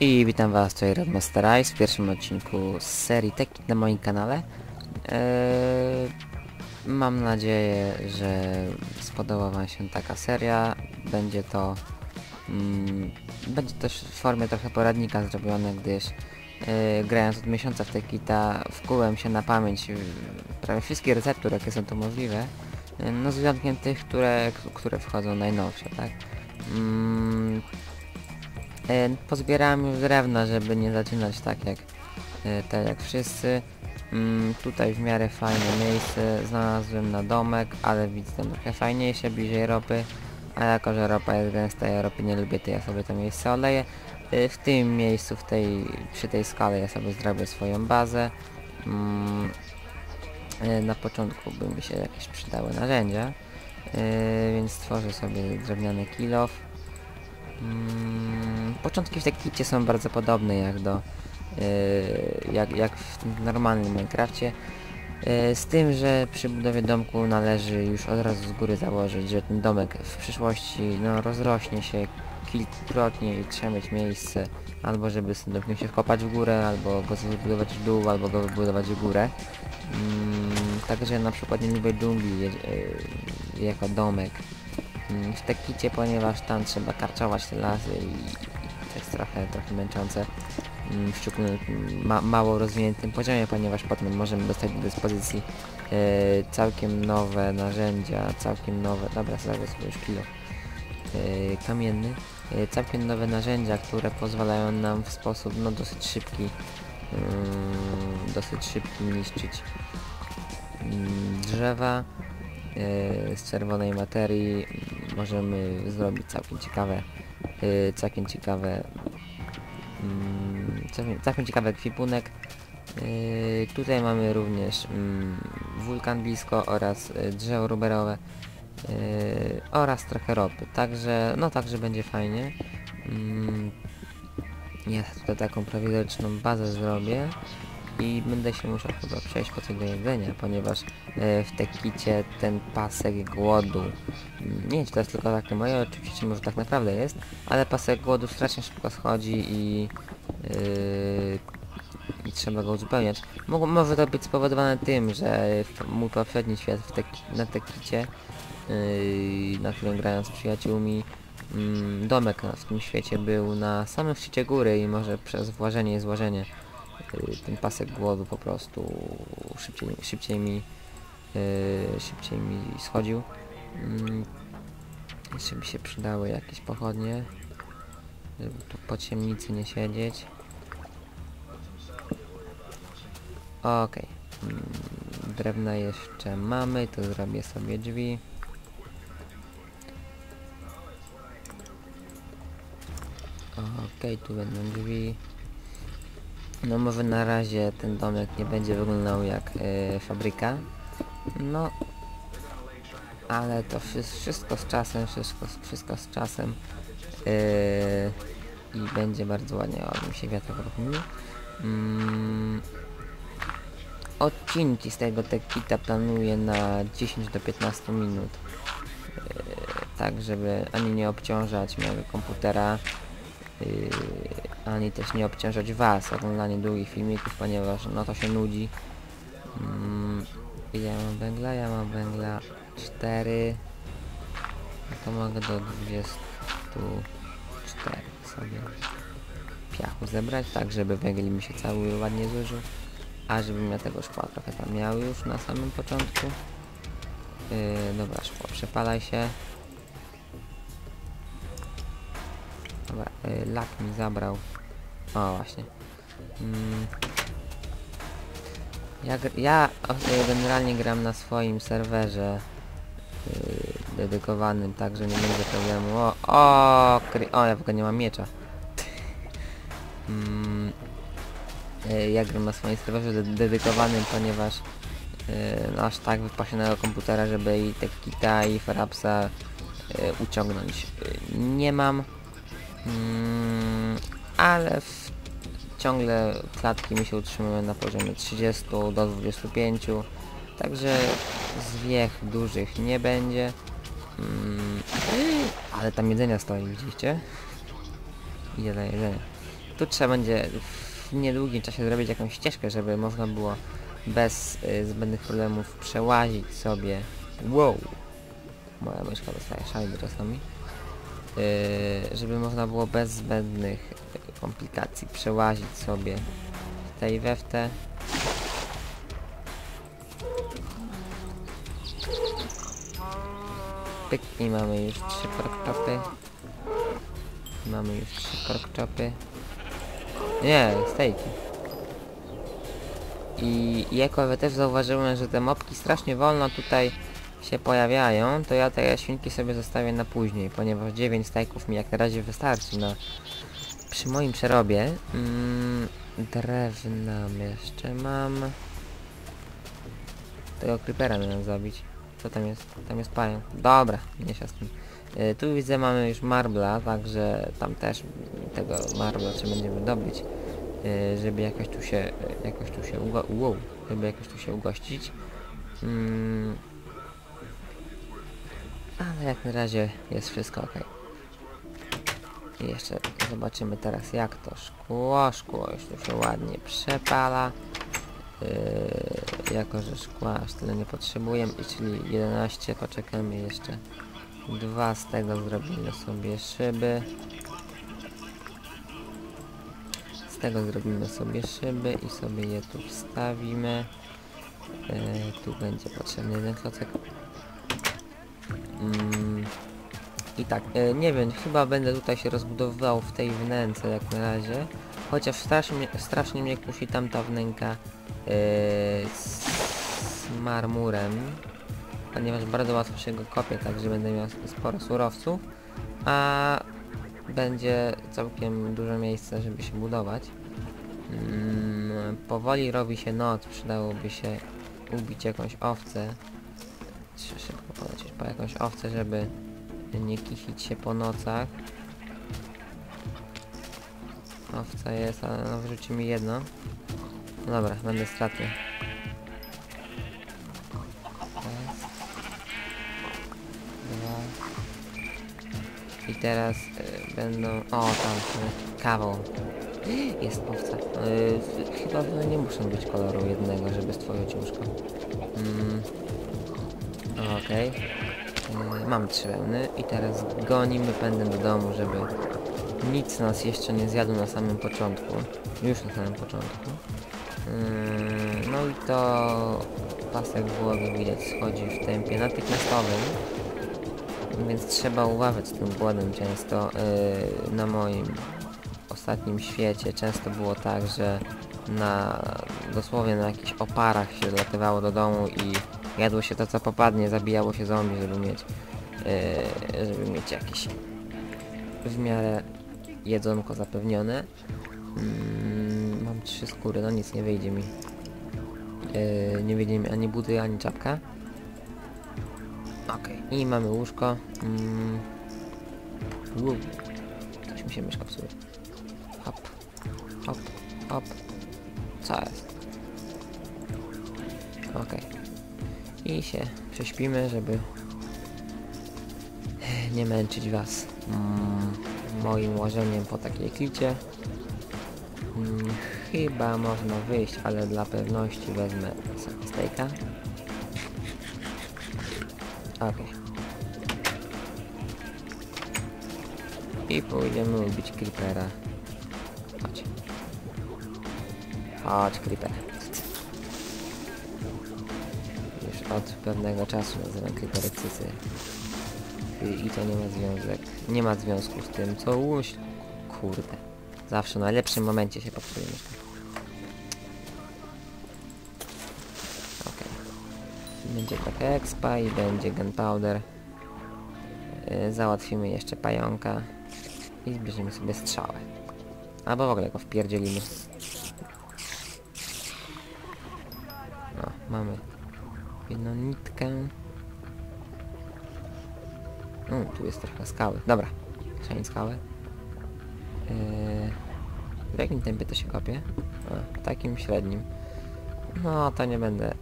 I witam was, tutaj Redmaster Ice w pierwszym odcinku z serii Teki na moim kanale. Eee, mam nadzieję, że spodoba wam się taka seria. Będzie to... Mm, będzie też w formie trochę poradnika zrobione, gdyż e, grając od miesiąca w Tekita wkułem się na pamięć e, prawie wszystkie receptury, jakie są tu możliwe. E, no z wyjątkiem tych, które, które wchodzą najnowsze, tak? Mm, E, Pozbierałem już drewno, żeby nie zaczynać tak jak e, tak jak wszyscy. Mm, tutaj w miarę fajne miejsce znalazłem na domek, ale widzę tam trochę fajniejsze, bliżej ropy. A jako, że ropa jest gęsta, ja ropy nie lubię, to ja sobie to miejsce oleję. E, W tym miejscu, w tej, przy tej skale ja sobie zrobię swoją bazę. Mm, Na początku by mi się jakieś przydały narzędzia, więc stworzę sobie drewniany kilof. Mm, początki w Tekicie są bardzo podobne jak do yy, jak, jak w normalnym Minecrafcie. Yy, z tym, że przy budowie domku należy już od razu z góry założyć, że ten domek w przyszłości no, rozrośnie się kilkukrotnie i trzeba mieć miejsce albo żeby z tym domkiem się wkopać w górę, albo go wybudować w dół, albo go wybudować w górę. Mm, także na przykład nie lubię dżungli yy, jako domek w Tekicie, ponieważ tam trzeba karczować te lasy i to jest trochę, trochę męczące mm, w szczególnym ma, mało rozwiniętym poziomie, ponieważ potem możemy dostać do dyspozycji e, całkiem nowe narzędzia, całkiem nowe, dobra, zrobię sobie już kilo e, kamienny, e, całkiem nowe narzędzia, które pozwalają nam w sposób no dosyć szybki mm, dosyć szybki niszczyć mm, drzewa z czerwonej materii możemy zrobić całkiem ciekawe e, całkiem ciekawe mm, całkiem, całkiem ciekawy ekwipunek. E, tutaj mamy również mm, wulkan blisko oraz e, drzewo ruberowe e, oraz trochę ropy, także no także będzie fajnie. Mm, ja tutaj taką prowizoryczną bazę zrobię i będę się musiał chyba przejść po do jedzenia, ponieważ e, w Tekicie ten pasek głodu, mm, nie wiem czy to jest tylko takie moje oczywiście może tak naprawdę jest, ale pasek głodu strasznie szybko schodzi i, yy, i trzeba go uzupełniać. Mo może to być spowodowane tym, że mój poprzedni świat w teki, na Tekicie, yy, na którym grałem z przyjaciółmi, mm, domek w tym świecie był na samym szczycie góry i może przez włażenie i złożenie ten pasek głodu po prostu szybciej, szybciej mi y, szybciej mi schodził. Mm, Jeszcze by się przydały jakieś pochodnie, żeby tu po ciemnicy nie siedzieć. Okej. Mm, Drewna jeszcze mamy, to zrobię sobie drzwi. Okej, tu będą drzwi. No może na razie ten domek nie będzie wyglądał jak e, fabryka. No. Ale to wszy- wszystko z czasem, wszystko, wszystko z czasem. E, I będzie bardzo ładnie. O, mi się wiatr wypełnił. Mm, odcinki z tego Tekita planuję na 10 do 15 minut. E, tak, żeby ani nie obciążać mojego komputera, yy, ani też nie obciążać was oglądaniem długich filmików, ponieważ no to się nudzi. Mm, ja mam węgla? Ja mam węgla 4. No to mogę do 24 sobie piachu zebrać, tak żeby węgiel mi się cały ładnie zużył. A żebym ja tego szkła trochę tam miał już na samym początku. Yy, dobra, szkło, przepalaj się. Dobra, y, lak mi zabrał. O, właśnie. Mm. Ja, ja generalnie gram na swoim serwerze y, dedykowanym, także nie będzie problemu. O, o, o ja w ogóle nie mam miecza. mm. y, ja gram na swoim serwerze de dedykowanym, ponieważ y, no, aż tak wypasionego komputera, żeby i Tekita i Farapsa y, uciągnąć y, nie mam. Mm, ale w, ciągle klatki mi się utrzymują na poziomie 30 do 25 także zwiech dużych nie będzie mm, ale tam jedzenia stoi widzicie ile jedzenia Tu trzeba będzie w niedługim czasie zrobić jakąś ścieżkę, żeby można było bez y, zbędnych problemów przełazić sobie. Wow! Moja myszka dostaje szajby czasami. Yy, żeby można było bez zbędnych y, komplikacji przełazić sobie w tej we w te. Pyk i mamy już trzy porkchopy. Mamy już trzy porkchopy. Nie, stejki. I jako ja też zauważyłem, że te mopki strasznie wolno tutaj się pojawiają, to ja te świnki sobie zostawię na później, ponieważ 9 stajków mi jak na razie wystarczy na przy moim przerobie. Mm, drewna jeszcze mam. Tego creepera miałem zabić. Co tam jest? Tam jest pająk. Dobra, nie się z tym. Y, tu widzę mamy już marbla, także tam też tego marbla trzeba będzie wydobyć, y, żeby jakoś tu się, jakoś tu się ugo wow, żeby jakoś tu się ugościć. Mm. Ale jak na razie jest wszystko ok. I jeszcze zobaczymy teraz jak to szkło. Szkło już tu się ładnie przepala. Yy, jako, że szkła aż tyle nie potrzebujemy, i czyli 11, poczekamy jeszcze. Dwa z tego zrobimy sobie szyby. Z tego zrobimy sobie szyby i sobie je tu wstawimy. Yy, tu będzie potrzebny jeden klocek. Mm. I tak, e, nie wiem, chyba będę tutaj się rozbudowywał w tej wnęce jak na razie. Chociaż strasznie, strasznie mnie kusi tamta wnęka e, z, z marmurem. Ponieważ bardzo łatwo się go kopie, także będę miał sporo surowców. A będzie całkiem dużo miejsca, żeby się budować. Mm, powoli robi się noc, przydałoby się ubić jakąś owcę. Szybko po jakąś owcę, żeby nie kichić się po nocach. Owca jest, ale no wrzuci mi jedno. No dobra, będę stratny. I teraz y, będą... O, tam, y, kawał. Jest owca. Y, chyba nie muszą być koloru jednego, żeby stworzyć łóżko. Mm. Okej. Yy, Mam trzy i teraz gonimy pędem do domu, żeby nic nas jeszcze nie zjadło na samym początku. Już na samym początku. Yy, No i to pasek głowy widać schodzi w tempie natychmiastowym. Więc trzeba uważać z tym głodem często. Yy, Na moim ostatnim świecie często było tak, że na dosłownie na jakichś oparach się latywało do domu i jadło się to co popadnie, zabijało się zombie, żeby mieć yy, żeby mieć jakieś w miarę jedzonko zapewnione. Mm, mam trzy skóry, no nic nie wyjdzie mi. Yy, nie wyjdzie mi ani buty, ani czapka. Okej, i mamy łóżko. Mm. Coś mi się myszka psuje. Hop, hop, hop. Co jest? Okej. I się prześpimy, żeby nie męczyć was mm, moim łażeniem po takiej klicie. Mm, chyba można wyjść, ale dla pewności wezmę stejka. Okej. I pójdziemy ubić creepera. Chodź. Chodź, creeper. Od pewnego czasu nazywam creepery cycy. I, to nie ma związek. Nie ma związku z tym, co łuś... Kurde. Zawsze w najlepszym momencie się popsuje mieszkanie. Okej. Będzie trochę expa i będzie gunpowder. Yy, załatwimy jeszcze pająka. I zbierzemy sobie strzałę. Albo w ogóle go wpierdzielimy. No, mamy jedną nitkę. No, tu jest trochę skały. Dobra, trzeba skałę. Yy, w jakim tempie to się kopie? A, takim średnim. No, to nie będę,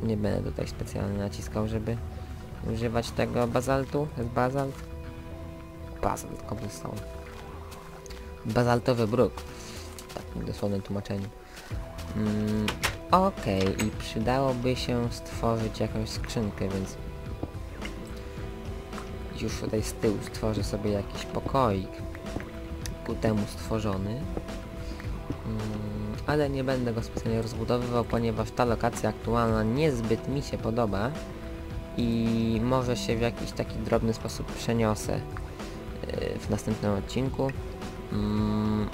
yy, nie będę tutaj specjalnie naciskał, żeby używać tego bazaltu. To jest bazalt? Bazalt, cobblestone. Bazaltowy bruk. w dosłownym tłumaczeniu. Mm, Okej, i przydałoby się stworzyć jakąś skrzynkę, więc już tutaj z tyłu stworzę sobie jakiś pokoik ku temu stworzony. Mm, ale nie będę go specjalnie rozbudowywał, ponieważ ta lokacja aktualna niezbyt mi się podoba i może się w jakiś taki drobny sposób przeniosę yy, w następnym odcinku. Mm.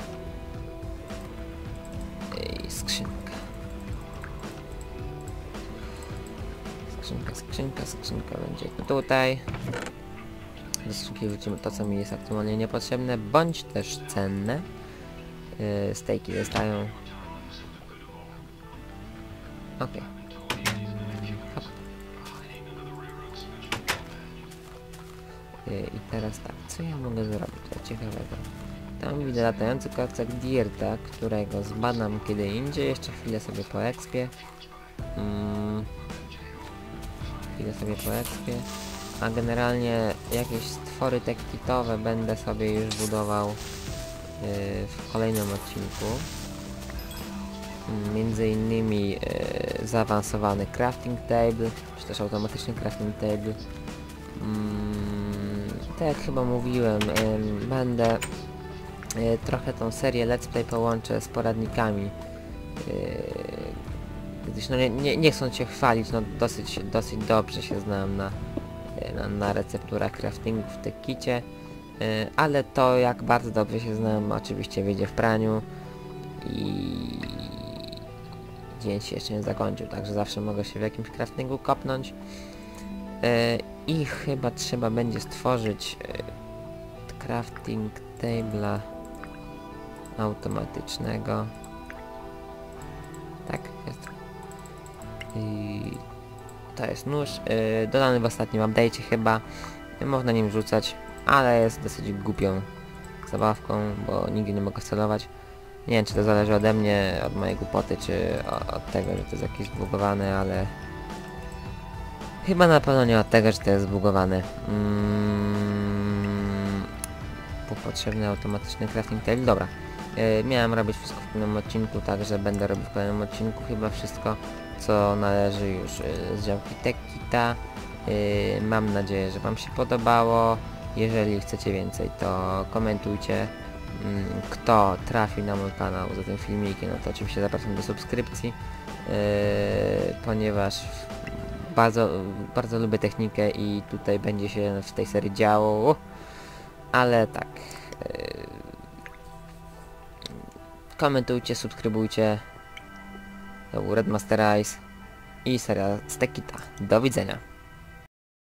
Skrzynka, skrzynka, będzie tutaj. Do skrzynki wrzucimy to, co mi jest aktualnie niepotrzebne, bądź też cenne. Yy, stejki zostają. Hop. Yy, I teraz tak, co ja mogę zrobić tutaj ciekawego? Tam widzę latający klocek Dirta, którego zbadam kiedy indziej, jeszcze chwilę sobie po expie. Mm. Chwilę sobie po expie. A generalnie jakieś stwory tekitowe będę sobie już budował yy, w kolejnym odcinku. Między innymi yy, zaawansowany crafting table, czy też automatyczny crafting table. Mm, tak jak chyba mówiłem, ym, będę y, trochę tą serię Let's Play połączę z poradnikami. Gdyż no nie, nie, nie chcąc się chwalić, no dosyć, dosyć dobrze się znam na, na, na recepturach craftingu w tekicie. y, Ale to jak bardzo dobrze się znam oczywiście wyjdzie w praniu i dzień się jeszcze nie zakończył, także zawsze mogę się w jakimś craftingu kopnąć. Y, I chyba trzeba będzie stworzyć y, crafting table'a automatycznego. Tak, jest. I to jest nóż, yy, dodany w ostatnim update'cie chyba. Można nim rzucać, ale jest dosyć głupią zabawką, bo nigdy nie mogę celować. Nie wiem, czy to zależy ode mnie, od mojej głupoty, czy od tego, że to jest jakieś zbugowane, ale... Chyba na pewno nie od tego, że to jest zbugowane. Mm, potrzebny automatyczny crafting table. Dobra. Yy, miałem robić wszystko w kolejnym odcinku, także będę robił w kolejnym odcinku chyba wszystko, co należy już yy, z działki Tekita. Yy, mam nadzieję, że Wam się podobało. Jeżeli chcecie więcej, to komentujcie. Mm, Kto trafi na mój kanał za tym filmikiem, no to oczywiście zapraszam do subskrypcji, yy, ponieważ bardzo, bardzo lubię technikę i tutaj będzie się w tej serii działo, ale tak. Komentujcie, subskrybujcie. To był Red Master Ice i seria Stekita. Do widzenia.